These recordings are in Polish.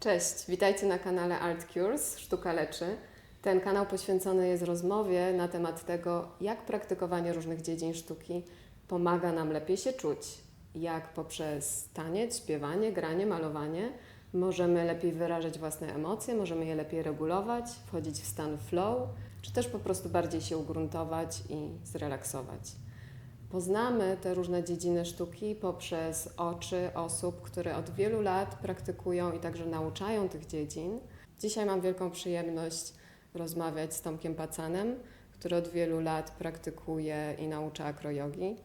Cześć, witajcie na kanale Art Cures Sztuka Leczy. Ten kanał poświęcony jest rozmowie na temat tego, jak praktykowanie różnych dziedzin sztuki pomaga nam lepiej się czuć. Jak poprzez taniec, śpiewanie, granie, malowanie możemy lepiej wyrażać własne emocje, możemy je lepiej regulować, wchodzić w stan flow, czy też po prostu bardziej się ugruntować i zrelaksować. Poznamy te różne dziedziny sztuki poprzez oczy osób, które od wielu lat praktykują i także nauczają tych dziedzin. Dzisiaj mam wielką przyjemność rozmawiać z Tomkiem Pacanem, który od wielu lat praktykuje i naucza akrojogi.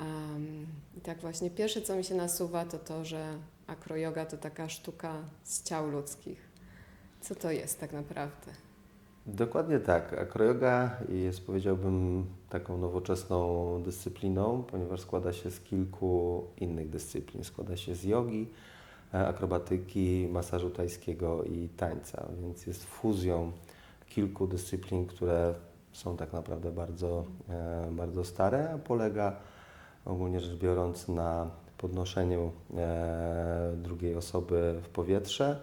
Um, I tak właśnie pierwsze, co mi się nasuwa, to to, że akroyoga to taka sztuka z ciał ludzkich. Co to jest tak naprawdę? Dokładnie tak. Akroyoga jest, powiedziałbym, taką nowoczesną dyscypliną, ponieważ składa się z kilku innych dyscyplin. Składa się z jogi, e, akrobatyki, masażu tajskiego i tańca, więc jest fuzją kilku dyscyplin, które są tak naprawdę bardzo, e, bardzo stare, a polega ogólnie rzecz biorąc na podnoszeniu e, drugiej osoby w powietrze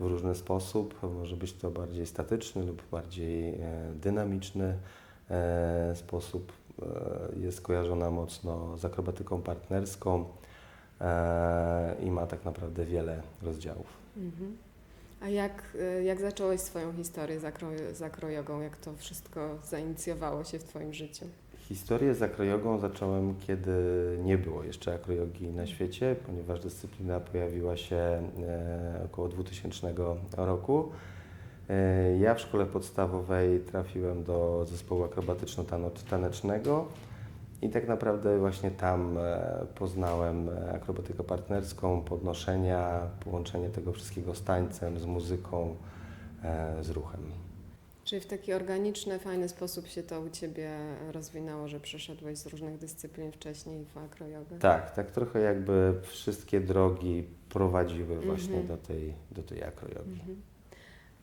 w różny sposób. Może być to bardziej statyczny lub bardziej e, dynamiczny e, sposób. E, Jest kojarzona mocno z akrobatyką partnerską i ma tak naprawdę wiele rozdziałów. Mhm. A jak, jak zacząłeś swoją historię z, z akrojogą? Jak to wszystko zainicjowało się w Twoim życiu? Historię z akrojogą zacząłem, kiedy nie było jeszcze akrojogi na świecie, ponieważ dyscyplina pojawiła się e, około 2000 roku. E, Ja w szkole podstawowej trafiłem do zespołu akrobatyczno-tanecznego i tak naprawdę właśnie tam e, poznałem akrobatykę partnerską, podnoszenia, połączenie tego wszystkiego z tańcem, z muzyką, z ruchem. Czyli w taki organiczny, fajny sposób się to u Ciebie rozwinęło, że przeszedłeś z różnych dyscyplin wcześniej w akrojogę? Tak, tak trochę jakby wszystkie drogi prowadziły właśnie Mhm. do tej, do tej akrojogi. Mhm.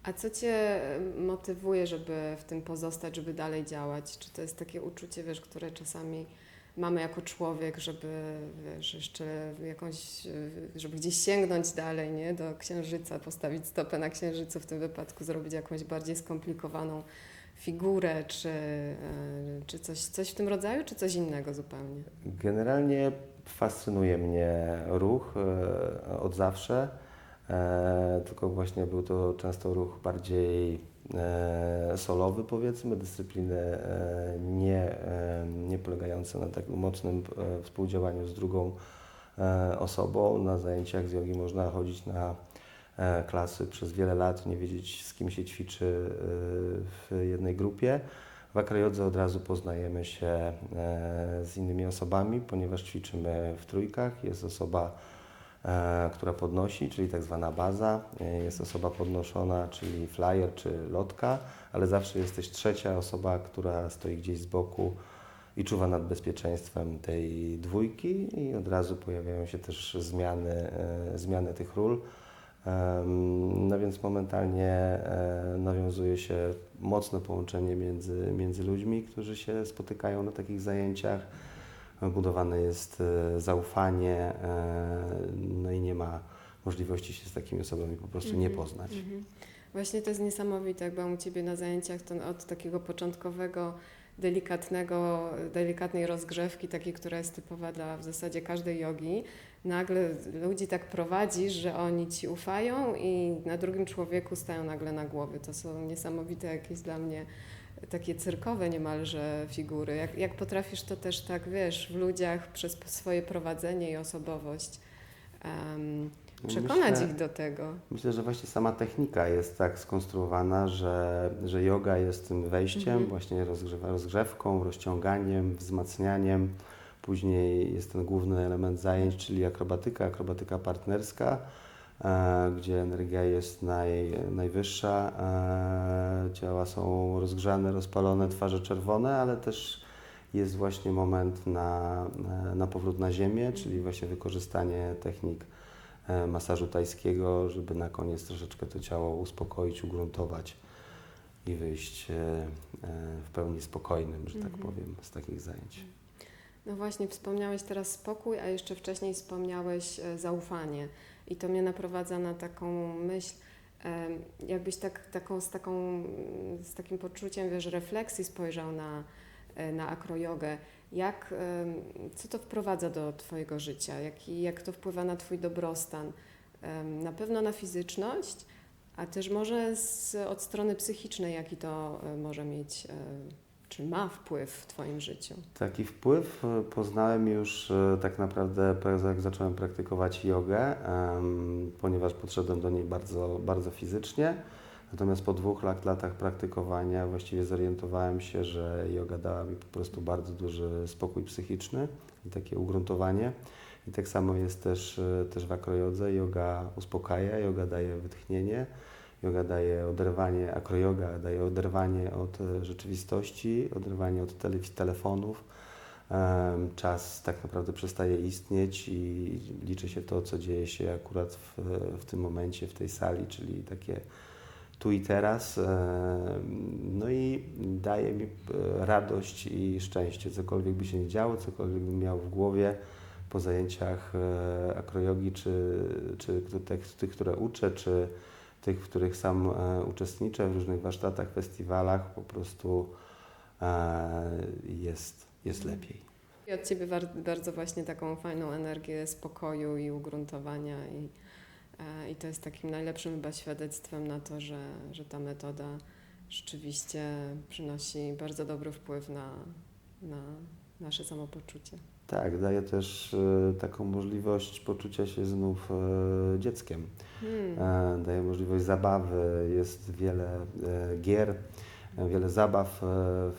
A co Cię motywuje, żeby w tym pozostać, żeby dalej działać? Czy to jest takie uczucie, wiesz, które czasami mamy jako człowiek, żeby wiesz, jeszcze jakąś, żeby gdzieś sięgnąć dalej, nie? Do księżyca, postawić stopę na księżycu, w tym wypadku zrobić jakąś bardziej skomplikowaną figurę, czy, y, czy coś, coś w tym rodzaju, czy coś innego zupełnie? Generalnie fascynuje mnie ruch e, od zawsze, e, tylko właśnie był to często ruch bardziej e, solowy powiedzmy, dyscypliny e, nie, e, nie polegające na takim mocnym e, współdziałaniu z drugą e, osobą. Na zajęciach z jogi można chodzić na e, klasy przez wiele lat, nie wiedzieć z kim się ćwiczy e, w jednej grupie. W akrojodze od razu poznajemy się e, z innymi osobami, ponieważ ćwiczymy w trójkach. Jest osoba, e, która podnosi, czyli tak zwana baza, e, jest osoba podnoszona, czyli flyer czy lotka, ale zawsze jest też trzecia osoba, która stoi gdzieś z boku i czuwa nad bezpieczeństwem tej dwójki i od razu pojawiają się też zmiany, e, zmiany tych ról. No więc momentalnie e, nawiązuje się mocne połączenie między, między ludźmi, którzy się spotykają na takich zajęciach. Budowane jest e, zaufanie, e, no i nie ma możliwości się z takimi osobami po prostu nie Mhm, poznać. mhm. Właśnie to jest niesamowite, jak byłam u Ciebie na zajęciach, to od takiego początkowego, delikatnego, delikatnej rozgrzewki, takiej, która jest typowa dla w zasadzie każdej jogi, nagle ludzi tak prowadzisz, że oni Ci ufają i na drugim człowieku stają nagle na głowie. To są niesamowite jakieś dla mnie takie cyrkowe niemalże figury. Jak, jak potrafisz to też tak, wiesz, w ludziach przez swoje prowadzenie i osobowość em, przekonać Myślę- ich do tego. Myślę, że właśnie sama technika jest tak skonstruowana, że, że yoga jest tym wejściem, Mhm. właśnie rozgrzewa, rozgrzewką, rozciąganiem, wzmacnianiem. Później jest ten główny element zajęć, czyli akrobatyka, akrobatyka partnerska, gdzie energia jest naj, najwyższa, e, ciała są rozgrzane, rozpalone, twarze czerwone, ale też jest właśnie moment na, e, na powrót na ziemię, czyli właśnie wykorzystanie technik e, masażu tajskiego, żeby na koniec troszeczkę to ciało uspokoić, ugruntować i wyjść e, e, w pełni spokojnym, że tak Mhm. powiem, z takich zajęć. No właśnie, wspomniałeś teraz spokój, a jeszcze wcześniej wspomniałeś e, zaufanie. I to mnie naprowadza na taką myśl, jakbyś tak, taką, z, taką, z takim poczuciem, wiesz, refleksji spojrzał na, e, na akrojogę. Jak, co to wprowadza do Twojego życia? Jak, jak to wpływa na Twój dobrostan? Na pewno na fizyczność, a też może z, od strony psychicznej, jaki to e, może mieć, e, czy ma wpływ w Twoim życiu? Taki wpływ e, poznałem już e, tak naprawdę jak zacząłem praktykować jogę, ponieważ podszedłem do niej bardzo, bardzo fizycznie. Natomiast po dwóch lat, latach praktykowania właściwie zorientowałem się, że yoga dała mi po prostu bardzo duży spokój psychiczny i takie ugruntowanie. I tak samo jest też, e, też w akrojodze. Yoga uspokaja, yoga daje wytchnienie, yoga daje oderwanie, akroyoga daje oderwanie od e, rzeczywistości, oderwanie od tele, telefonów. Czas tak naprawdę przestaje istnieć i liczy się to, co dzieje się akurat w, w tym momencie, w tej sali, czyli takie tu i teraz. No i daje mi e, radość i szczęście, cokolwiek by się nie działo, cokolwiek bym miał w głowie po zajęciach e, akrojogi, czy, czy tych, tych, które uczę, czy tych, w których sam e, uczestniczę w różnych warsztatach, festiwalach, po prostu e, jest, jest lepiej. I od Ciebie bardzo właśnie taką fajną energię spokoju i ugruntowania i, e, i to jest takim najlepszym chyba świadectwem na to, że, że ta metoda rzeczywiście przynosi bardzo dobry wpływ na, na nasze samopoczucie. Tak, daje też e, taką możliwość poczucia się znów e, dzieckiem. Hmm. E, daje możliwość zabawy, jest wiele gier, wiele zabaw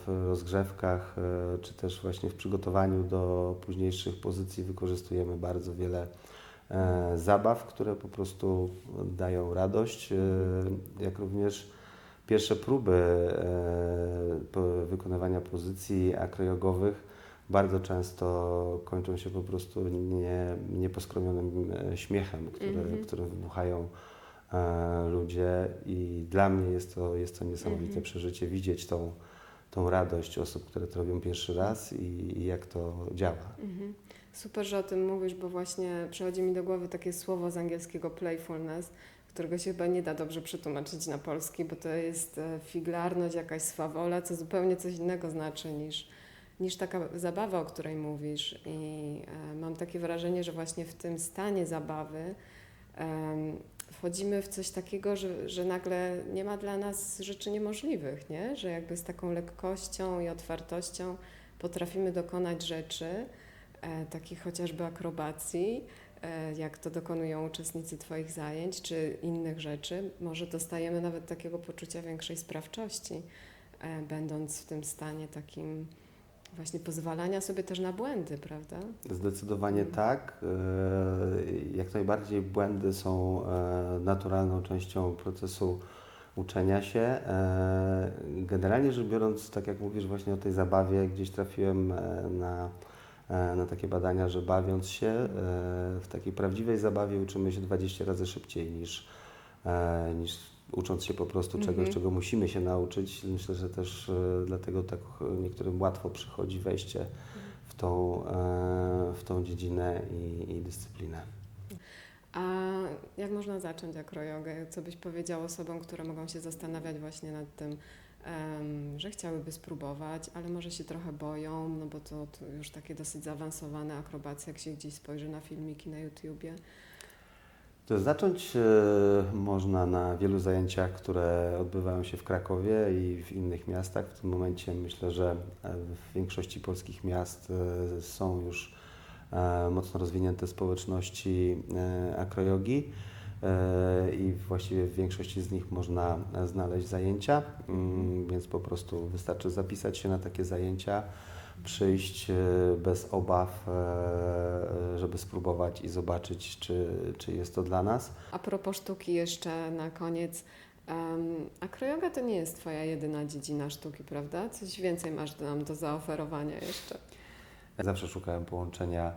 w rozgrzewkach, czy też właśnie w przygotowaniu do późniejszych pozycji wykorzystujemy bardzo wiele zabaw, które po prostu dają radość, jak również pierwsze próby wykonywania pozycji akrojogowych bardzo często kończą się po prostu nie, nieposkromionym e, śmiechem, który, Mhm. którym wybuchają e, ludzie i dla mnie jest to, jest to niesamowite Mhm. przeżycie, widzieć tą, tą radość osób, które to robią pierwszy raz i, i jak to działa. Mhm. Super, że o tym mówisz, bo właśnie przychodzi mi do głowy takie słowo z angielskiego playfulness, którego się chyba nie da dobrze przetłumaczyć na polski, bo to jest e, figlarność, jakaś swawola, co zupełnie coś innego znaczy niż, niż taka zabawa, o której mówisz. I e, mam takie wrażenie, że właśnie w tym stanie zabawy wchodzimy w coś takiego, że, że nagle nie ma dla nas rzeczy niemożliwych, nie? że jakby z taką lekkością i otwartością potrafimy dokonać rzeczy, e, takich chociażby akrobacji, e, jak to dokonują uczestnicy Twoich zajęć, czy innych rzeczy. Może dostajemy nawet takiego poczucia większej sprawczości, będąc w tym stanie takim właśnie pozwalania sobie też na błędy, prawda? Zdecydowanie Mhm. tak. E, Jak najbardziej błędy są e, naturalną częścią procesu uczenia się. E, Generalnie rzecz biorąc, tak jak mówisz właśnie o tej zabawie, gdzieś trafiłem na, na takie badania, że bawiąc się w takiej prawdziwej zabawie uczymy się 20 razy szybciej niż, niż ucząc się po prostu czegoś, Mhm. czego musimy się nauczyć. Myślę, że też e, dlatego tak niektórym łatwo przychodzi wejście w tą, e, w tą dziedzinę i, i dyscyplinę. A jak można zacząć akrojogę? Co byś powiedział osobom, które mogą się zastanawiać właśnie nad tym, że chciałyby spróbować, ale może się trochę boją, no bo to, to już takie dosyć zaawansowane akrobacje, jak się gdzieś spojrzy na filmiki na YouTubie. To zacząć e, można na wielu zajęciach, które odbywają się w Krakowie i w innych miastach. W tym momencie myślę, że e, w większości polskich miast e, są już mocno rozwinięte społeczności akrojogi i właściwie w większości z nich można znaleźć zajęcia, Mm, więc po prostu wystarczy zapisać się na takie zajęcia, przyjść e, bez obaw, e, żeby spróbować i zobaczyć, czy, czy jest to dla nas. A propos sztuki jeszcze na koniec. Um, akrojoga to nie jest Twoja jedyna dziedzina sztuki, prawda? Coś więcej masz nam do zaoferowania jeszcze. Zawsze szukałem połączenia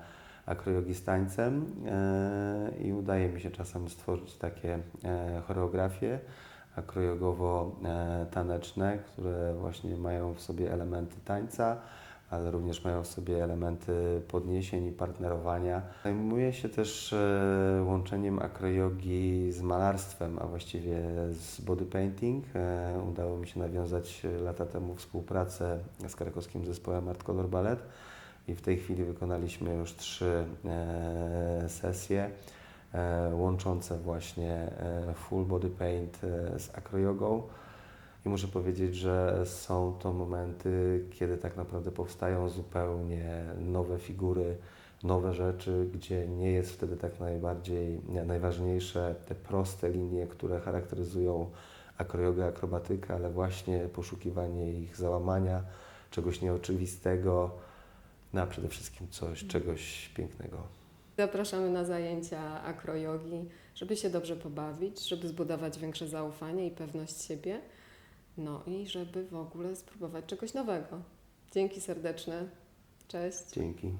akrojogi z tańcem e, i udaje mi się czasem stworzyć takie choreografie akrojogowo-taneczne, które właśnie mają w sobie elementy tańca, ale również mają w sobie elementy podniesień i partnerowania. Zajmuję się też e, łączeniem akrojogi z malarstwem, a właściwie z body painting. E, Udało mi się nawiązać lata temu współpracę z krakowskim zespołem Art Color Ballet i w tej chwili wykonaliśmy już trzy e, sesje łączące właśnie full body paint z akrojogą. I muszę powiedzieć, że są to momenty, kiedy tak naprawdę powstają zupełnie nowe figury, nowe rzeczy, gdzie nie jest wtedy tak najbardziej nie, najważniejsze te proste linie, które charakteryzują akrojogę, akrobatykę, ale właśnie poszukiwanie ich załamania, czegoś nieoczywistego, no a przede wszystkim coś, czegoś pięknego. Zapraszamy na zajęcia akrojogi, żeby się dobrze pobawić, żeby zbudować większe zaufanie i pewność siebie, no i żeby w ogóle spróbować czegoś nowego. Dzięki serdeczne. Cześć. Dzięki.